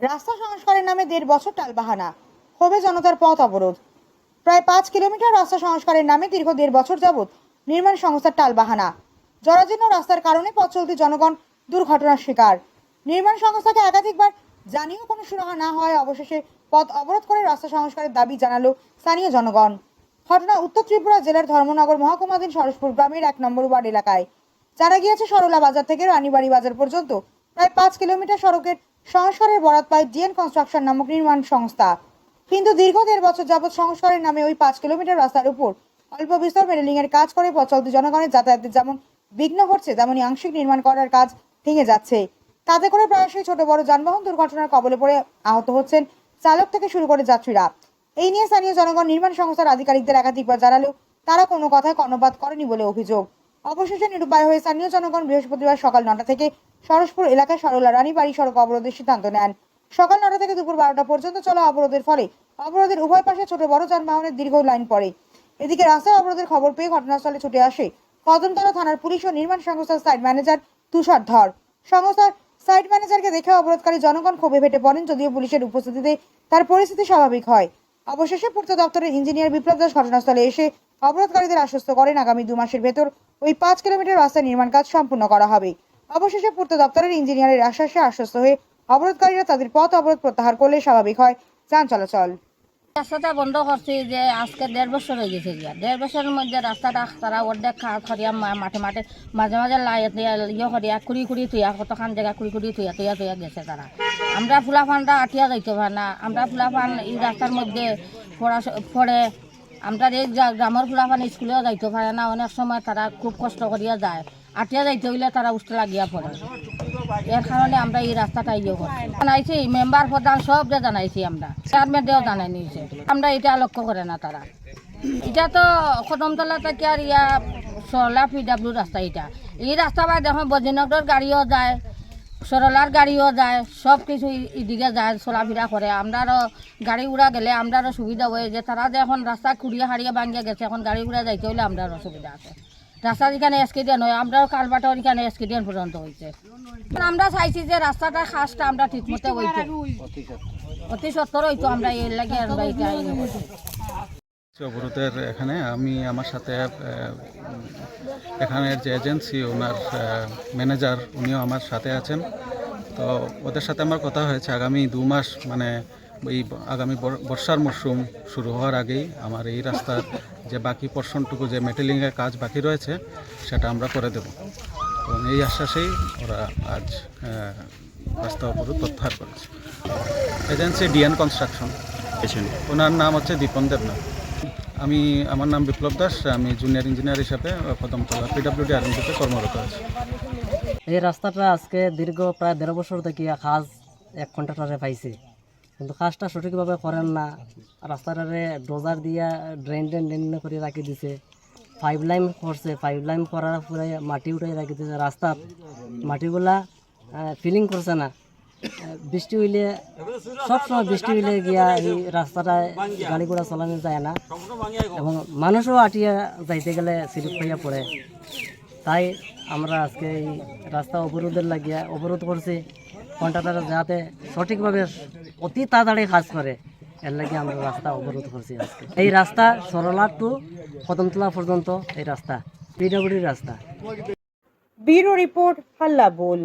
রাস্তা সংস্কারের নামে দেড় বছর টালবাহানা। হবে জনতার পথ অবরোধ। প্রায় পাঁচ কিলোমিটার রাস্তা সংস্কারের নামে দীর্ঘ দেড় বছর যাবৎ নির্মাণ সংস্থার টালবাহানা। জরাজীর্ণ রাস্তার কারণে পথ চলতি জনগণ দুর্ঘটনার শিকার। নির্মাণ সংস্থাকে একাধিকবার জানিয়েও কোনো সুরাহা না হয় অবশেষে পথ অবরোধ করে রাস্তা সংস্কারের দাবি জানালো স্থানীয় জনগণ। ঘটনা উত্তর ত্রিপুরা জেলার ধর্মনগর মহকুমাধীন সরসপুর গ্রামের এক নম্বর ওয়ার্ড এলাকায়। জানা গিয়েছে, সরলা বাজার থেকে রানীবাড়ি বাজার পর্যন্ত প্রায় পাঁচ কিলোমিটার সড়কের সংস্কারের বরাত পায় ডিএন কনস্ট্রাকশন নামক নির্মাণ সংস্থা। কিন্তু দীর্ঘ দেড় বছর যাবৎ সংস্কারের নামে ওই পাঁচ কিলোমিটার রাস্তার উপর অল্প বিস্তর মেরেলিং এর কাজ করে পচলতি জনগণের যাতায়াতের যেমন বিঘ্ন ঘটছে তেমনই আংশিক নির্মাণ করার কাজ ভেঙে যাচ্ছে। তাতে করে প্রায়শই ছোট বড় যানবাহন দুর্ঘটনার কবলে পড়ে আহত হচ্ছেন চালক থেকে শুরু করে যাত্রীরা। এই নিয়ে স্থানীয় জনগণ নির্মাণ সংস্থার আধিকারিকদের একাধিকবার জানালেও তারা কোনো কথায় কর্ণপাত করেনি বলে অভিযোগ। অবশেষে নিরুপায় হয়ে স্থানীয় জনগণ বৃহস্পতিবার সকাল নটা থেকে সরসপুর এলাকায় সরলা রানী বাড়ি সড়ক অবরোধের সিদ্ধান্ত নেন। সকাল নটা থেকে দুপুর বারোটা পর্যন্ত চলা অবরোধের ফলে অবরোধের উভয় পাশে ছোট বড় যানবাহনের দীর্ঘ লাইন পড়ে। এদিকে রাস্তায় অবরোধের খবর পেয়ে ঘটনাস্থলে ছুটে আসে কদমতলা থানার পুলিশ ও নির্মাণ সংস্থার সাইট ম্যানেজার তুষার ধর। সংস্থার সাইট ম্যানেজারকে দেখে অবরোধকারী জনগণ ক্ষোভে ফেটে পড়েন, যদিও পুলিশের উপস্থিতিতে তার পরিস্থিতি স্বাভাবিক হয়। অবশেষে পূর্ত দপ্তরের ইঞ্জিনিয়ার বিপ্লব দাস ঘটনাস্থলে এসে অবরোধকারীদের আশ্বস্ত করেন আগামী দু মাসের ভেতর। ওই পাঁচ কিলোমিটার রাস্তা নির্মাণ কাজ সম্পূর্ণ করা হবে। অবশেষে পূর্ত দপ্তরের ইঞ্জিনিয়ারের আশ্বাসে আশ্বস্ত হয়ে অবরোধকারীরা তাদের পথ অবরোধ প্রত্যাহার করলে স্বাভাবিক হয়। যান চলাচল। রাস্তাটা বন্ধ করছি যে আজকে দেড় বছর হয়ে গেছে গিয়া। দেড় বছরের মধ্যে রাস্তাটা তারা অর্ধেক খরিয়া মাঠে মাঠে মাঝে মাঝে ইয়ে করিয়া, কুড়ি কুড়ি থুয়া কতখান জায়গা কুড়ি কুড়ি থুয়া থুয়া থুয়া গেছে তারা। আমরা ফুলাফানটা আটিয়া যাইতে পারে না আমরা ফুলাফান এই রাস্তার মধ্যে পড়া পড়ে আমরা এই গ্রা- গ্রামের ফুলাফান স্কুলেও যাইতে পারে না, অনেক সময় তারা খুব কষ্ট করিয়া যায়। আটিয়া যাইতে হইলে তারা উষ্ঠ লাগিয়া পড়ে এর কারণে আমরা এই রাস্তাটা ইয়ে করছি জানাইছি মেম্বার প্রধান সব যে জানাইছি আমরা চেয়ারম্যানদেরও জানাই নিয়েছে আমরা এটা লক্ষ্য করে না তারা এটা তো কদমতলা থেকে আর ইয়া সরলা পিডাব্লিউ রাস্তা এটা এই রাস্তা বাই দেখো বজিনগর গাড়িও যায়। সরলার গাড়িও যায় সব কিছু এদিকে যায় চলাফেরা করে। আমরারও গাড়ি উড়া গেলে আমরারও সুবিধা হয়ে যে তারা যে এখন রাস্তা খুঁড়িয়ে হারিয়ে ভাঙিয়ে গেছে এখন গাড়ি উড়া যাইতে হইলে আমরার অসুবিধা আছে। রাস্তা যেখানে এসকেডিয়ান হয় আমরাও কালবাটাও এখানে এসকেডিয়ান পর্যন্ত হয়েছে আমরা চাইছি যে রাস্তাটা খাসটা আমরা ঠিকমতো হইতো। অতি সত্তর হইতো আমরা এর লাগে আমরা। অবরোধের এখানে আমি আমার সাথে এখানের যে এজেন্সি ওনার ম্যানেজার উনিও আমার সাথে আছেন। তো ওদের সাথে আমার কথা হয়েছে আগামী দু মাস মানে এই আগামী বর্ষার মরশুম শুরু হওয়ার আগেই আমার এই রাস্তার যে বাকি পোর্শনটুকু যে মেটেলিংয়ের কাজ বাকি রয়েছে সেটা আমরা করে দেব। এবং এই আশ্বাসেই ওরা আজ রাস্তা অবরোধ প্রত্যাহার করেছে। Agency DNA construction. ওনার নাম হচ্ছে দীপন দেবনাথ। আমি, আমার নাম বিপ্লব দাস, আমি জুনিয়র ইঞ্জিনিয়ার হিসাবে কদমতলা পিডাব্লিউডি আরএনডিতে কর্মরত আছি। এই রাস্তাটা আজকে দীর্ঘ প্রায় দেড় বছর থেকে কাজ এক কন্ট্রাক্টরে পাইছে। কিন্তু কাজটা সঠিকভাবে করেন না। রাস্তাটারে ডোজার দিয়া ড্রেন ড্রেন ড্রেন করে রাখি দিছে। পাইপ লাইন করছে। পাইপ লাইন করার পরে মাটি উঠাই রাখি দিছে। রাস্তা মাটিগুলা ফিলিং করছে না। বৃষ্টি হইলে, সবসময় বৃষ্টি হইলে গিয়া এই রাস্তাটা গাড়ি ঘোড়া চালানো যায় না। এবং মানুষও আটিয়া যাইতে গেলে স্লিপ হইয়া পড়ে। তাই আমরা আজকে এই রাস্তা অবরোধের লাগিয়া অবরোধ করছি। কন্ট্রাক্টর যাতে সঠিকভাবে অতি তাড়াতাড়ি কাজ করে, এর লাগে আমরা রাস্তা অবরোধ করছি আজকে। এই রাস্তা সরলা টু কদমতলা পর্যন্ত এই রাস্তা পিডব্লিউডির রাস্তা। ব্যুরো রিপোর্ট হাল্লা বোল।